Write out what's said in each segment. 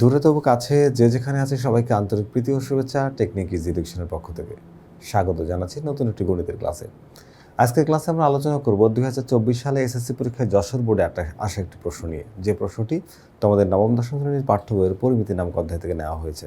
দূরে তবু কাছে যে যেখানে আছে সবাইকে আন্তরিক প্রীতি ও শুভেচ্ছা, টেকনিক ইজ এডুকেশনের পক্ষ থেকে। স্বাগত জানাচ্ছি নতুন একটি গণিতের ক্লাসে। আজকের ক্লাসে আমরা আলোচনা করব দুই হাজার চব্বিশ সালে এসএসসি পরীক্ষায় যশোর বোর্ডে একটা আসা একটি প্রশ্ন নিয়ে। যে প্রশ্নটি তোমাদের নবম, দশম শ্রেণির পাঠ্য বইয়ের পরিমিতি নামক অধ্যায় থেকে নেওয়া হয়েছে।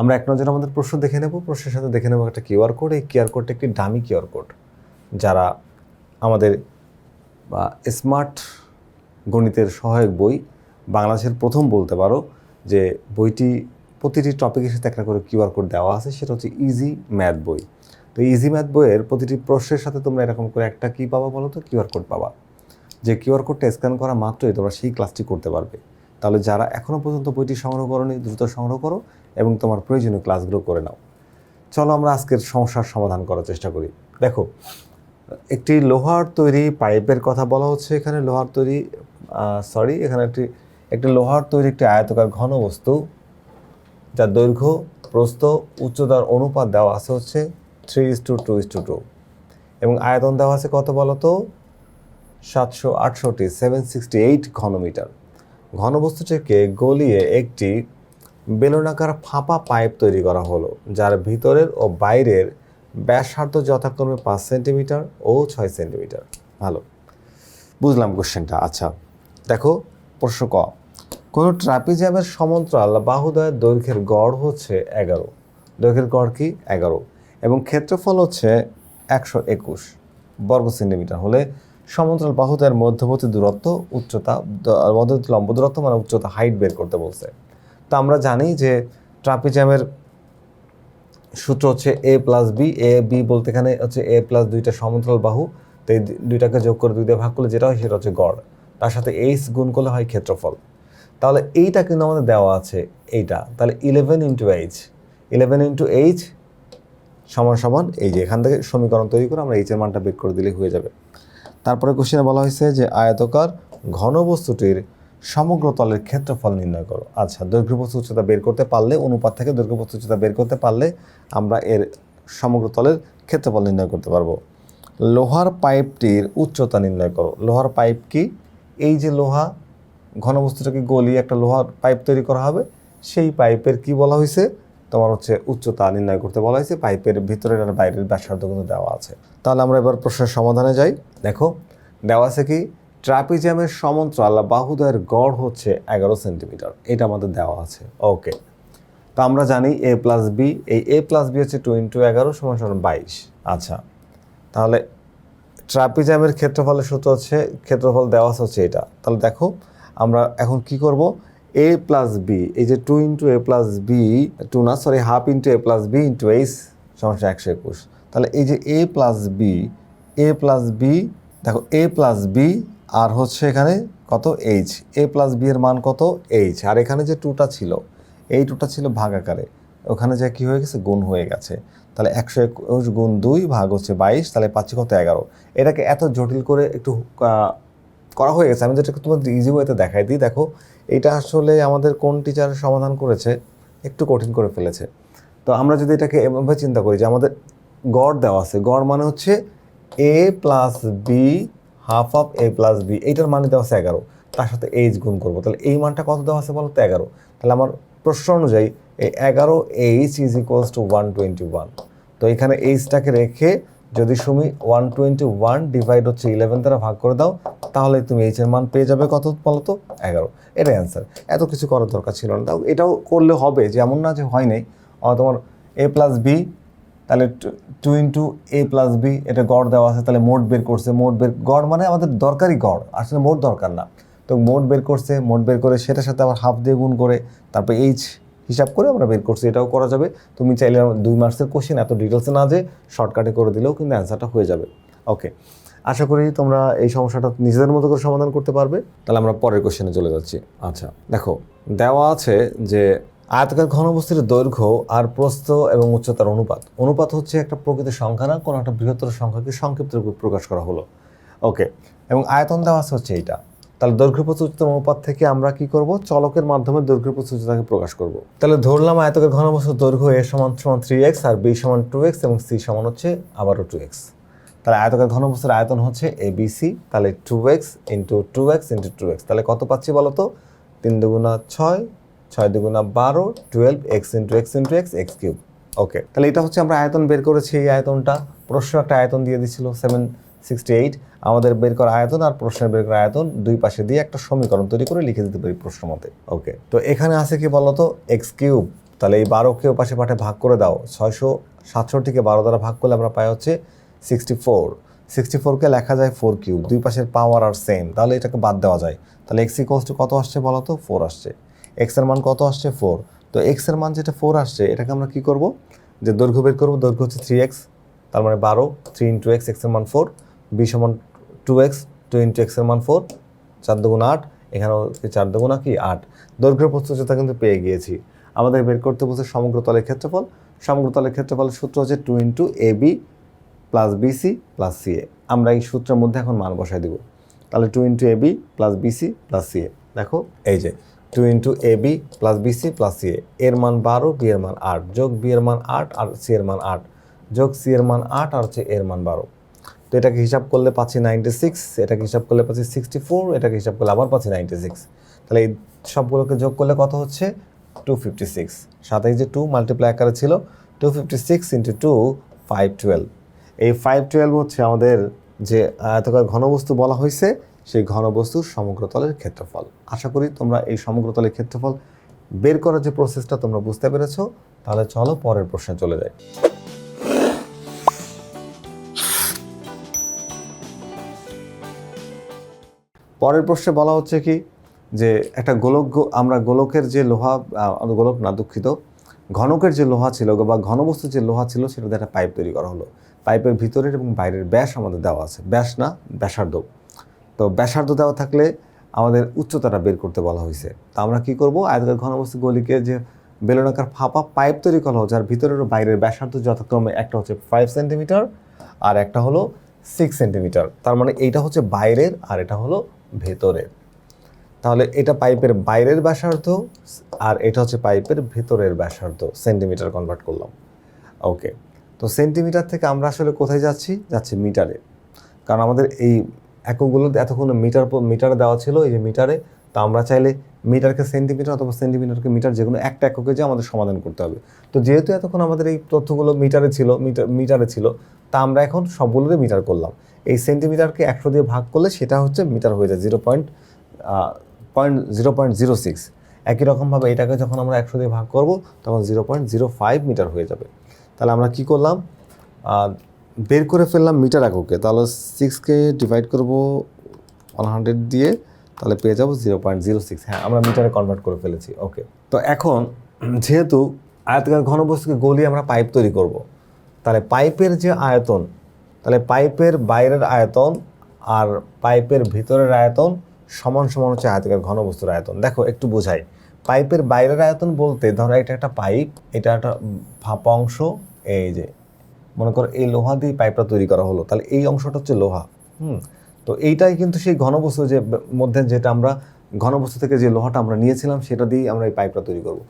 আমরা এক নজরে আমাদের প্রশ্ন দেখে নেব। প্রশ্নের সাথে দেখে নেব একটা কিউআর কোড। এই কিউআর কোডটা একটি দামি কিউআর কোড, যারা আমাদের বা স্মার্ট গণিতের সহায়ক বই বাংলাদেশের প্রথম বলতে পারো যে বইটি প্রতিটি টপিকের সাথে একটা করে কিউআর কোড দেওয়া আছে, সেটা হচ্ছে ইজি ম্যাথ বই। তো ইজি ম্যাথ বইয়ের প্রতিটি প্রশ্নের সাথে তোমরা এরকম করে একটা কী পাবা বলো তো? কিউআর কোড পাবা। যে কিউআর কোডটা স্ক্যান করা মাত্রই তোমরা সেই ক্লাসটি করতে পারবে। তাহলে যারা এখনও পর্যন্ত বইটি সংগ্রহ করোনি, দ্রুত সংগ্রহ করো এবং তোমার প্রয়োজনীয় ক্লাসগুলো করে নাও। চলো আমরা আজকের সমস্যার সমাধান করার চেষ্টা করি। দেখো, একটি লোহার তৈরি পাইপের কথা বলা হচ্ছে। এখানে লোহার তৈরি সরি এখানে একটি একটি লোহার তৈরি একটি আয়তকার ঘন বস্তু, যার দৈর্ঘ্য, প্রস্থ, উচ্চতার অনুপাত দেওয়া আছে হচ্ছে three is to two is to two এবং আয়তন দেওয়া আছে কত বলো তো সাতশো আটষট্টি সেভেন সিক্সটি এইট ঘনমিটার ঘনবস্তুটিকে গলিয়ে একটি বেলনাকার ফাঁপা পাইপ তৈরি করা হলো, যার ভিতরের ও বাইরের ব্যাসার্ধ যথাক্রমে পাঁচ সেন্টিমিটার ও ছয় সেন্টিমিটার। ভালো। বুঝলাম কোশ্চেনটা আচ্ছা দেখো প্রশ্ন ক। কোনো ট্রাপিজিয়ামের সমান্তরাল বাহুদয়ের দৈর্ঘ্যের গড় হচ্ছে এগারো। দৈর্ঘ্যের গড় কি? এগারো। এবং ক্ষেত্রফল হচ্ছে একশো একুশ বর্গ সেন্টিমিটার। হলে সমান্তরাল বাহুদয়ের মধ্যবর্তী দূরত্ব উচ্চতা মধ্যবর্তী লম্ব দূরত্ব মানে উচ্চতা হাইট বের করতে বলছে। তো আমরা জানি যে ট্রাপিজিয়ামের সূত্র হচ্ছে A plus B A B বলতে এখানে হচ্ছে এ প্লাস দুইটা সমান্তরাল বাহু তো এই দুইটাকে যোগ করে দুই দিয়ে ভাগ করলে যেটা হয় সেটা হচ্ছে গড়। তার সাথে এইচ গুণ করলে হয় ক্ষেত্রফল। তাহলে এইটা কিন্তু আমাদের দেওয়া আছে, এইটা। তাহলে eleven into H eleven into H সমান সমান এই যে এখান থেকে সমীকরণ তৈরি করে আমরা এইচের মানটা বের করে দিলেই হয়ে যাবে। তারপরে কোশ্চেনে বলা হয়েছে যে আয়তকার ঘনবস্তুটির সমগ্র তলের ক্ষেত্রফল নির্ণয় করো। আচ্ছা দৈর্ঘ্যবস্তু উচ্চতা বের করতে পারলে, অনুপাত থেকে দৈর্ঘ্যবস্তু উচ্চতা বের করতে পারলে আমরা এর সমগ্র তলের ক্ষেত্রফল নির্ণয় করতে পারব। লোহার পাইপটির উচ্চতা নির্ণয় করো। লোহার পাইপ কি? এই যে লোহা ঘনবস্তুটাকে গলিয়ে একটা লোহার পাইপ তৈরি করা হবে। সেই পাইপের কি বলা হয়েছে? তোমার হচ্ছে উচ্চতা নির্ণয় করতে বলা হয়েছে। পাইপের ভিতরের আর বাইরের ব্যাসার্ধ কিন্তু দেওয়া আছে। তাহলে আমরা এবার প্রশ্নের সমাধানে যাই। দেখো, দেওয়া আছে কি? ট্রাপিজিয়ামের সমান্তরাল বাহুদয়ের গড় হচ্ছে এগারো সেন্টিমিটার। এটা আমাদের দেওয়া আছে। ওকে তো আমরা জানি এ প্লাস বি এই এ প্লাস বি হচ্ছে টু ইন্টু এগারো সমান সমান বাইশ। আচ্ছা তাহলে ট্রাপিজামের ক্ষেত্রফলের সূত্র হচ্ছে, ক্ষেত্রফল দেওয়া আছে হচ্ছে এটা। তাহলে দেখো আমরা এখন কি করব? এ প্লাস বি এই যে two into A plus B two না sorry half into A plus B into H সমস্যা একশো একুশ। তাহলে এই যে A plus B A plus B দেখো এ প্লাস বি আর হচ্ছে এখানে কত? এইচ এ প্লাস বি এর মান কত? এইচ আর এখানে যে টুটা ছিল, এই টুটা ছিল ভাগ আকারে ওখানে যে কি হয়ে গেছে? গুণ হয়ে গেছে। তাহলে একশো একুশ গুণ দুই ভাগ হচ্ছে বাইশ, তাহলে পাচ্ছি কত? এগারো। এটাকে এত জটিল করে একটু করা হয়ে গেছে। আমি যেটা তোমার ইজি ওয়েতে দেখাই দিই। দেখো, এটা আসলে আমাদের কোন টিচার সমাধান করেছে, একটু কঠিন করে ফেলেছে। তো আমরা যদি এটাকে এভাবে চিন্তা করি যে আমাদের গড় দেওয়া আছে, গড় মানে হচ্ছে A plus B half of A plus B এইটার মানে দেওয়া আছে এগারো। তার সাথে এইচ গুণ করব। তাহলে এই মানটা কত দেওয়া আছে বলো তো এগারো। তাহলে আমার প্রশ্ন অনুযায়ী এই এগারো H is equals to one twenty one তো এখানে এইচটাকে রেখে যদি তুমি ওয়ান টোয়েন্টি ওয়ান ডিভাইড হচ্ছে ইলেভেন দ্বারা ভাগ করে দাও, তাহলে তুমি এইচের মান পেয়ে যাবে কত বলো তো এগারো। এটাই অ্যান্সার এত কিছু করার দরকার ছিল না। তাও এটাও করলে হবে, যে এমন না যে হয় নাই। তোমার এ প্লাস বি তাহলে two into A plus B এটা গড় দেওয়া আছে, তাহলে মোট বের করছে। মোট বের, গড় মানে আমাদের দরকারি গড়। আসলে মোট দরকার না। তো মোট বের করছে, মোট বের করে সেটার সাথে আবার হাফ দিয়ে গুণ করে, তারপর এইচ হিসাব করে আমরা বের করছি, এটাও করা যাবে। তুমি চাইলে দুই মার্কসের কোশ্চেন এত ডিটেলসে না যে শর্টকাটে করে দিলেও কিন্তু অ্যান্সারটা হয়ে যাবে। ওকে আশা করি তোমরা এই সমস্যাটা নিজেদের মতো করে সমাধান করতে পারবে। তাহলে আমরা পরের কোশ্চেনে চলে যাচ্ছি। আচ্ছা দেখো, দেওয়া আছে যে আয়তকার ঘনবস্তুর দৈর্ঘ্য আর প্রস্থ এবং উচ্চতার অনুপাত। অনুপাত হচ্ছে একটা প্রকৃত সংখ্যা না, কোনো একটা বৃহত্তর সংখ্যাকে সংক্ষিপ্ত রূপে প্রকাশ করা হলো। ওকে এবং আয়তন দেওয়া আছে হচ্ছে এইটা। তাহলে দৈর্ঘ্য প্রস্থ উচ্চতার অনুপাত থেকে আমরা কি করব? চলকের মাধ্যমে দৈর্ঘ্য প্রস্থ উচ্চতাকে প্রকাশ করব। তাহলে ধরলাম আয়তকের ঘনবস্তুর দৈর্ঘ্য এ সমান সমান থ্রি এক্স আর বি সমান টু এক্স এবং সি সমান হচ্ছে আবারও টু এক্স তাহলে আয়তকার ঘনবস্তুর আয়তন হচ্ছে এ বি সি তাহলে two x into two x into two x তাহলে কত পাচ্ছি বলো তো? তিন দুগুণা ছয় ছয় দুগুণা বারো twelve x into x into x x cube okay তাহলে এটা হচ্ছে আমরা আয়তন বের করেছি এই আয়তনটা। প্রশ্ন একটা আয়তন দিয়ে দিছিল সেভেন সিক্সটি এইট আমাদের বের করা আয়তন আর প্রশ্নের বের করা আয়তন দুই পাশে দিয়ে একটা সমীকরণ তৈরি করে লিখে দিতে পারি প্রশ্ন মতে। ওকে তো এখানে আছে কি বলতো? এক্স কিউব তাহলে এই বারোকেও পাশে পাঠে ভাগ করে দাও। ছয়শো সাতষট্টিকে বারো দ্বারা ভাগ করলে আমরা পাই হচ্ছে সিক্সটি ফোর সিক্সটি ফোরকে লেখা যায় ফোর কিউব দুই পাশের পাওয়ার আর সেম তাহলে এটাকে বাদ দেওয়া যায়। তাহলে এক্স ইকোয়ালস টু কত আসছে বলো তো ফোর আসছে। এক্সের মান কত আসছে? ফোর তো এক্সের মান যেটা ফোর আসছে, এটাকে আমরা কী করব? যে দৈর্ঘ্য বের করব, দৈর্ঘ্য হচ্ছে থ্রি এক্স তার মানে বারো থ্রি ইন্টু এক্স এক্সের মান ফোর বি সমান two x two into x মান ফোর চার দুগুণ আট, এখানেও চার দুগুণা কি আট। দৈর্ঘ্য প্রস্তুততা কিন্তু পেয়ে গিয়েছি। আমাদের বের করতে বলছে সমগ্র তলের ক্ষেত্রফল। সমগ্র তলের ক্ষেত্রফলের সূত্র হচ্ছে two into A B plus B C plus C A আমরা এই সূত্রের মধ্যে এখন মান বসাই দিব। তাহলে two into A B plus B C plus C A দেখো, এই যে two into A B plus B C plus C A এর মান বারো বি এর মান আট। যোগ বি এর মান আট আর সি এর মান আট। যোগ সি এর মান আট আর হচ্ছে এর মান বারো। তো এটাকে হিসাব করলে পাচ্ছি নাইনটি সিক্স এটাকে হিসাব করলে পাচ্ছি সিক্সটি ফোর এটাকে হিসাব করলে আবার পাচ্ছি নাইনটি সিক্স তাহলে এই সবগুলোকে যোগ করলে কত হচ্ছে? টু ফিফটি সিক্স সাথে যে টু মাল্টিপ্লাই আকারে ছিল two fifty six into two five twelve এই ফাইভ টুয়েলভ হচ্ছে আমাদের যে আয়তকার ঘনবস্তু বলা হয়েছে, সেই ঘনবস্তুর সমগ্র তলের ক্ষেত্রফল। আশা করি তোমরা এই সমগ্রতলের ক্ষেত্রফল বের করার যে প্রসেসটা তোমরা বুঝতে পেরেছ। তাহলে চলো পরের প্রশ্নে চলে যাই। পরের প্রশ্নে বলা হচ্ছে কি? যে একটা গোলক, আমরা গোলকের যে লোহা গোলক না, দুঃখিত। ঘনকের যে লোহা ছিল বা ঘনবস্তুর যে লোহা ছিল সেটা দিয়ে একটা পাইপ তৈরি করা হলো। পাইপের ভিতরের এবং বাইরের ব্যাস আমাদের দেওয়া আছে। ব্যাস না, ব্যাসার্ধ। তো ব্যাসার্ধ দেওয়া থাকলে আমাদের উচ্চতাটা বের করতে বলা হয়েছে। তা আমরা কি করব? আয়তকার ঘনবস্তু গলিকে যে বেলনাকার ফাঁপা পাইপ তৈরি করা হলো, যার ভিতরের বাইরের ব্যাসার্ধ যথাক্রমে একটা হচ্ছে ফাইভ সেন্টিমিটার আর একটা হলো সিক্স সেন্টিমিটার তার মানে এইটা হচ্ছে বাইরের আর এটা হলো ভেতরের তাহলে এটা পাইপের বাইরের ব্যাসার্ধ আর এটা হচ্ছে পাইপের ভেতরের ব্যাসার্ধ, সেন্টিমিটার কনভার্ট করলাম। ওকে তো সেন্টিমিটার থেকে আমরা আসলে কোথায় যাচ্ছি? যাচ্ছি মিটারে। কারণ আমাদের এই এককগুলো এতক্ষণ মিটার মিটারে দেওয়া ছিল, এই যে মিটারে, তো আমরা চাইলে মিটারকে সেন্টিমিটার অথবা সেন্টিমিটারকে মিটার যে কোনো একটা এককে যে আমাদের সমাধান করতে হবে। তো যেহেতু এতক্ষণ আমাদের এই তথ্যগুলো মিটারে ছিল, মিটার, মিটারে ছিল, তা আমরা এখন সবগুলোরে মিটার করলাম। এই সেন্টিমিটারকে একশো দিয়ে ভাগ করলে সেটা হচ্ছে মিটার হয়ে যায় zero point point zero point zero six একই রকমভাবে এটাকে যখন আমরা একশো দিয়ে ভাগ করব, তখন zero point zero five metre হয়ে যাবে। তাহলে আমরা কি করলাম? বের করে ফেললাম মিটার এককে। তাহলে সিক্সকে ডিভাইড করব ওয়ান হান্ড্রেড দিয়ে, তাহলে পেয়ে যাব জিরো পয়েন্ট জিরো সিক্স হ্যাঁ আমরা মিটারে কনভার্ট করে ফেলেছি ওকে তো এখন যেহেতু আয়তকার ঘনবস্তুকে গলিয়ে আমরা পাইপ তৈরি করব, তাহলে পাইপের যে আয়তন তাহলে পাইপের বাইরের আয়তন আর পাইপের ভিতরের আয়তন সমান সমান হচ্ছে আয়তকার ঘনবস্তুর আয়তন। দেখো, একটু বোঝাই। পাইপের বাইরের আয়তন বলতে ধরো এটা একটা পাইপ, এটা একটা ফাঁপা অংশ, এই যে, মনে করো এই লোহা দিয়ে পাইপটা তৈরি করা হলো। তাহলে এই অংশটা হচ্ছে লোহা, হুম? তো এইটাই কিন্তু সেই ঘনবস্তু যে, মধ্যে যেটা আমরা, ঘনবস্তু থেকে যে লোহাটা আমরা নিয়েছিলাম, সেটা দিয়েই আমরা এই পাইপটা তৈরি করব।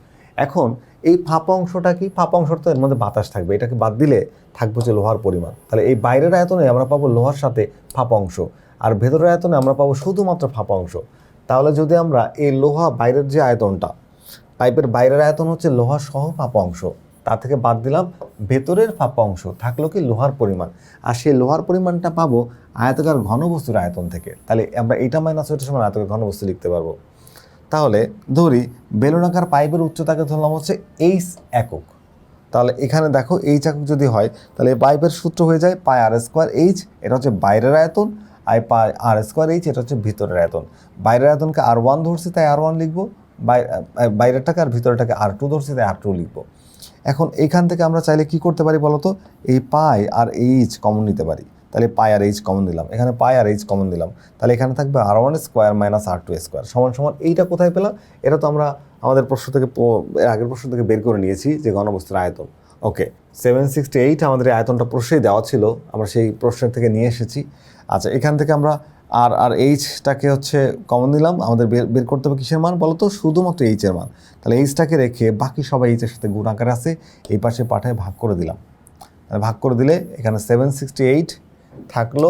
এখন এই ফাঁপা অংশটা কি? ফাঁপা অংশটা এর মধ্যে বাতাস থাকবে। এটাকে বাদ দিলে থাকবে যে লোহার পরিমাণ। তাহলে এই বাইরের আয়তনে আমরা পাবো লোহার সাথে ফাঁপা অংশ। আর ভেতরের আয়তনে আমরা পাবো শুধুমাত্র ফাঁপা অংশ। তাহলে যদি আমরা এই লোহা বাইরের যে আয়তনটা, পাইপের বাইরের আয়তন হচ্ছে লোহা সহ ফাঁপা অংশ। তা থেকে বাদ দিলাম ভেতরের ফাঁপা অংশ। থাকল কি লোহার পরিমাণ। আর সেই লোহার পরিমাণটা পাবো আয়তকার ঘনবস্তুর আয়তন থেকে। তাহলে আমরা এটা মাইনাস ওইটার সময় আয়তকার ঘনবস্তু লিখতে পারব। তাহলে ধরি বেলুনাকার পাইপের উচ্চতাকে ধরলাম হচ্ছে এইচ একক। তাহলে এখানে দেখো এইচ একক যদি হয়, তাহলে এই পাইপের সূত্র হয়ে যায় পাই আর স্কোয়ার এইচ এটা হচ্ছে বাইরের আয়তন, আর পাই আর স্কোয়ার এইচ এটা হচ্ছে ভিতরের আয়তন। বাইরের আয়তনকে আর ওয়ান ধরছি, তাই আর ওয়ান লিখব। বাইরেরটাকে আর ভিতরেরটাকে আর টু ধরছি, তাই আর টু লিখব। এখন এইখান থেকে আমরা চাইলে কি করতে পারি বলতো? এই পাই আর এইচ কমন নিতে পারি। তাহলে পাই আর এইচ কমন দিলাম। এখানে পাই আর এইচ কমন দিলাম। তাহলে এখানে থাকবে r one square minus r two square সমান সমান এইটা কোথায় পেলাম? এটা তো আমরা আমাদের প্রশ্ন থেকে আগের প্রশ্ন থেকে বের করে নিয়েছি যে ঘনবস্তুর আয়তন। ওকে সেভেন সিক্সটি এইট আমাদের আয়তনটা প্রশ্নেই দেওয়া ছিল। আমরা সেই প্রশ্নের থেকে নিয়ে এসেছি। আচ্ছা এখান থেকে আমরা আর আর এইচটাকে হচ্ছে কমন দিলাম। আমাদের বের করতে হবে কিসের মান? বলো তো শুধুমাত্র এইচের মান। তাহলে এইচটাকে রেখে বাকি সবাই এইচের সাথে গুণ আকারে আছে। এই পাশে পাঠায় ভাগ করে দিলাম। ভাগ করে দিলে এখানে সেভেন সিক্সটি এইট থাকল,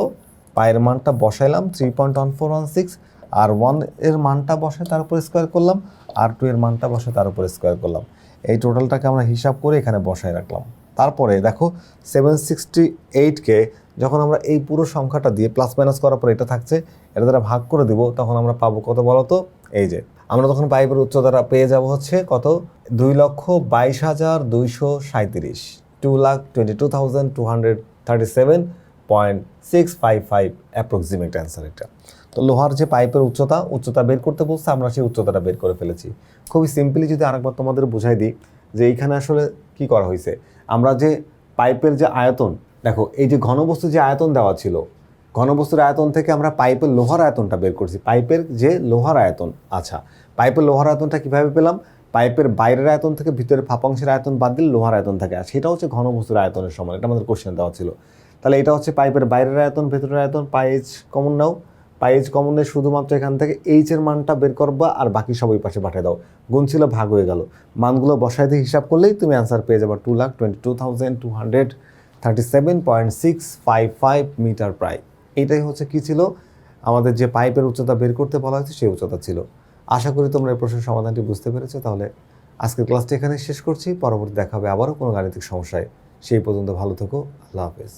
পায়ের মানটা বসাইলাম three point one four one six আর ওয়ানের মানটা বসে তার উপর স্কোয়ার করলাম, আর টু এর মানটা বসে তার উপরে স্কোয়ার করলাম। এই টোটালটাকে আমরা হিসাব করে এখানে বসায় রাখলাম। তারপরে দেখো সেভেন সিক্সটি এইটকে যখন আমরা এই পুরো সংখ্যাটা দিয়ে প্লাস মাইনাস করার পর এটা থাকছে, এটা দ্বারা ভাগ করে দিব, তখন আমরা পাবো কত বলো তো এই যে, আমরা তখন পাইপের উচ্চতাটা পেয়ে যাব হচ্ছে কত? দুই লক্ষ বাইশ হাজার দুইশো সাঁত্রিশ two lakh twenty two thousand two hundred thirty seven point six five five approximate answer এটা। তো লোহার যে পাইপের উচ্চতা উচ্চতা বের করতে বলছে, আমরা সেই উচ্চতাটা বের করে ফেলেছি। খুবই সিম্পলি যদি আরেকবার তোমাদের বুঝাই দিই যে এইখানে আসলে কি করা হয়েছে। আমরা যে পাইপের যে আয়তন, দেখো এই যে ঘনবস্তু যে আয়তন দেওয়া ছিল, ঘনবস্তুর আয়তন থেকে আমরা পাইপের লোহার আয়তনটা বের করছি। পাইপের যে লোহার আয়তন আচ্ছা পাইপের লোহার আয়তনটা কীভাবে পেলাম? পাইপের বাইরের আয়তন থেকে ভিতরে ফাঁপাংশের আয়তন বাদ দিলে লোহার আয়তন থাকে। আর সেটা হচ্ছে ঘনবস্তুর আয়তনের সমান, এটা আমাদের কোশ্চেন দেওয়া ছিল। তাহলে এটা হচ্ছে পাইপের বাইরের আয়তন, ভেতরের আয়তন পাইচ কমন নাও। পাইচ কমন শুধুমাত্র এখান থেকে এইচ এর মানটা বের করবা আর বাকি সব ওই পাশে পাঠিয়ে দাও। গুণ ছিল ভাগ হয়ে গেল। মানগুলো বসায় দিয়ে হিসাব করলেই তুমি অ্যান্সার পেয়ে যাবে two lakh twenty two thousand two hundred thirty seven point six five five metre প্রায়। এইটাই হচ্ছে কি ছিল? আমাদের যে পাইপের উচ্চতা বের করতে বলা হয়েছে সেই উচ্চতা ছিল। আশা করি তোমরা এই প্রশ্নের সমাধানটি বুঝতে পেরেছ। তাহলে আজকের ক্লাসটি এখানে শেষ করছি। পরবর্তী দেখা হবে আবারও কোনো গাণিতিক সমস্যায়। সেই পর্যন্ত ভালো থেকো। আল্লাহ হাফেজ।